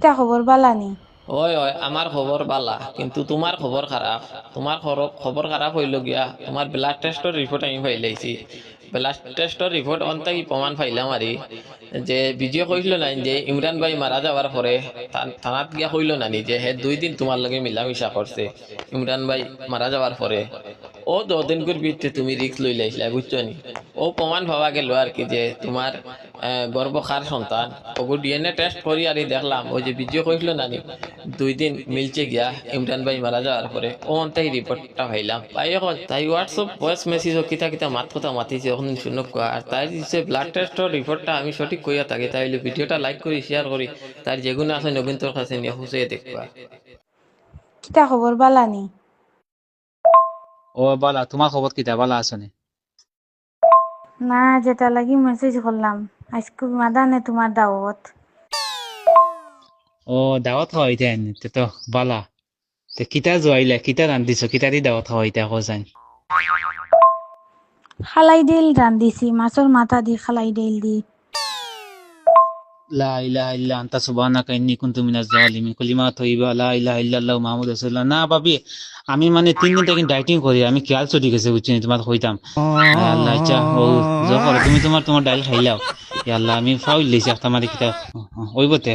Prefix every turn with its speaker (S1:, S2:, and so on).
S1: কিতা খবর বালানি
S2: ওই ওই আমার খবর বালা কিন্তু তোমার খবর খারাপ তোমার খবর খারাপ হইল গিয়া তোমার ব্লাড টেস্টর রিপোর্ট আমি ফাইলাইছি ব্লাড টেস্টর রিপোর্ট অন্তে কি প্রমাণ ফাইলাম আরি যে বিজয় কইল না, যে ইমরান ভাই মারা যাওয়ার পরে থানাত গিয়া কইল না যে হে দুই দিন তোমার লগে মিলামিশা করছে ইমরান ভাই মারা যাওয়ার পরে ও দদিন করে বিতে তুমি রিক্স লই লাইছিলা বুঝছ নি? ও প্রমাণ পাওয়া গেল আর কি যে তোমার গর্ভকার সন্তান। ওগু ডিএনএ টেস্ট করি আর দেখলাম ওই যে বিজয় কইল নানি, দুই দিন মিলছে গিয়া ইমরান ভাই মারা যাওয়ার পরে ও অন্তে রিপোর্টটা পাইলাম পাই এখন তাই হোয়াটসঅ্যাপ ভয়েস মেসেজ ও কিতা কিতা মাত কথা মাতিছে এখন শুনক। আর তাই দিছে ব্লাড টেস্টর রিপোর্টটা আমি সঠিক কইয়া থাকি তাইলে ভিডিওটা লাইক করি শেয়ার করি তার যেগুলো আছে, নবীন তোর কাছে নিয়ে হুসে দেখবা
S1: কিতা খবর বালানি
S3: ও বালা তোমার খবর কিতা বালা আছো নি?
S1: না যেটা লাগি মেসেজ করলাম আজকে মাদানে তোমার দাওয়াত
S3: ও দাওয়াত আনি তে তো বালা। তে কিতা জোয়াইলে কিতা রান্ধিছ কিতা দি দাওয়াত খাওয়াইতে কোজাইন
S1: খালাই দিল রান্ধিছি মাছর মাথা দি খালাই দিল দি।
S3: লা ইলাহা ইল্লা আনতা সুবহানাকা ইন্নী কুনতু মিনাজ জালিমিন কলিমা তয়্যিবা লা ইলাহা ইল্লাল্লাহু মুহাম্মাদুর রাসূলুল্লাহ না ভাবি, আমি মানে তিন দিন থেকে ডাইটিং করি, আমি খেয়াল চলি গেছে বুঝছি তোমার হইতাম আল্লাহ ইচ্ছা ও তুমি তোমার তোমার ডাইল খাইলাও আল্লাহ, আমি ফাউল লিছি একটা মারি কিতাব ওইবতে